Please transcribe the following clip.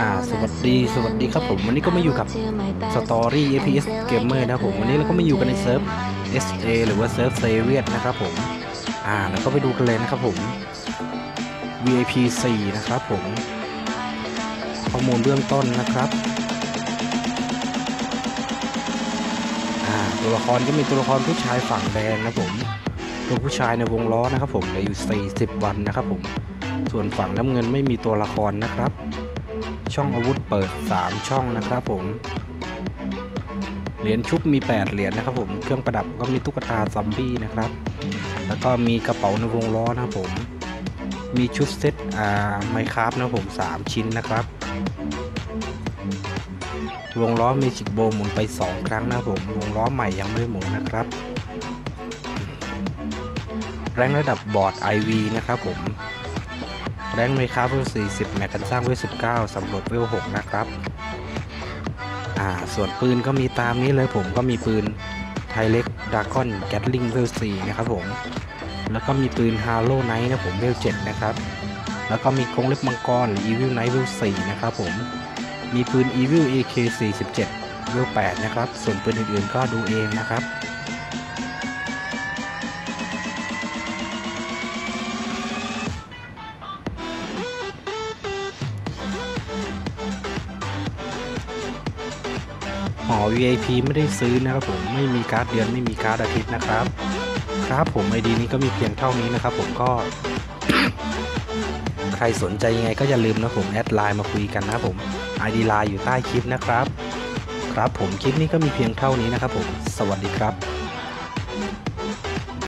อ่า will สวั not สดีสวัสดีครับผม วันนี้ก็มาอยู่กับ Story APS Gamer นะครับผม วันนี้เราก็มาอยู่กันในเซิร์ฟ SA หรือว่าเซิร์ฟเซเวียนะครับผม อ่าแล้วก็ไปดูกันเลยนะครับผม VIP 4 นะครับผม ข้อมูลเบื้องต้นนะครับ อ่าตัวละครก็มีตัวละครผู้ชายฝั่งแดงนะผม ตัวผู้ชายในวงล้อนะครับผมเหลืออยู่ 40 วันนะครับผม ส่วนฝั่งน้ำเงินไม่มีตัวละครนะครับ ช่องอาวุธเปิด 3 ช่องนะครับผม เหรียญชุบมี 8 เหรียญนะครับผม เครื่องประดับก็มีตุ๊กตาซอมบี้นะครับ แล้วก็มีกระเป๋าในวงล้อนะครับผม มีชุดเซตอ่าไมครับนะครับผม 3 ชิ้นนะครับวงล้อมีจิกโบหมุนไป 2 ครั้งนะครับผม วงล้อใหม่ยังไม่หมุนนะครับ แรงระดับบอร์ด IV นะครับผม แรงเมคาเวล40 แม็กกันสร้างเวล19 สำรวจเวล6นะครับ อ่า ส่วนปืนก็มีตามนี้เลยผมก็มีปืนไทเล็กดากอนแกตลิงเวล4นะครับผม แล้วก็มีปืนฮาโลไนท์นะผมเวล7นะครับ แล้วก็มีกรงเล็บมังกรอ Evil Knight เวล4นะครับผม มีปืน Evil AK 47เวล8นะครับ ส่วนปืนอื่นๆก็ดูเองนะครับ หอ VIP ไม่ได้ซื้อนะครับผมไม่มีการ์ดเดือนไม่มีการ์ดอาทิตย์นะครับ ครับผมไอดีนี้ก็มีเพียงเท่านี้นะครับผมก็ ใครสนใจยังไงก็อย่าลืมนะผมแอดไลน์มาคุยกันนะครับผม ID ไลน์อยู่ใต้คลิปนะครับ ครับผมคลิปนี้ก็มีเพียงเท่านี้นะครับผม สวัสดีครับ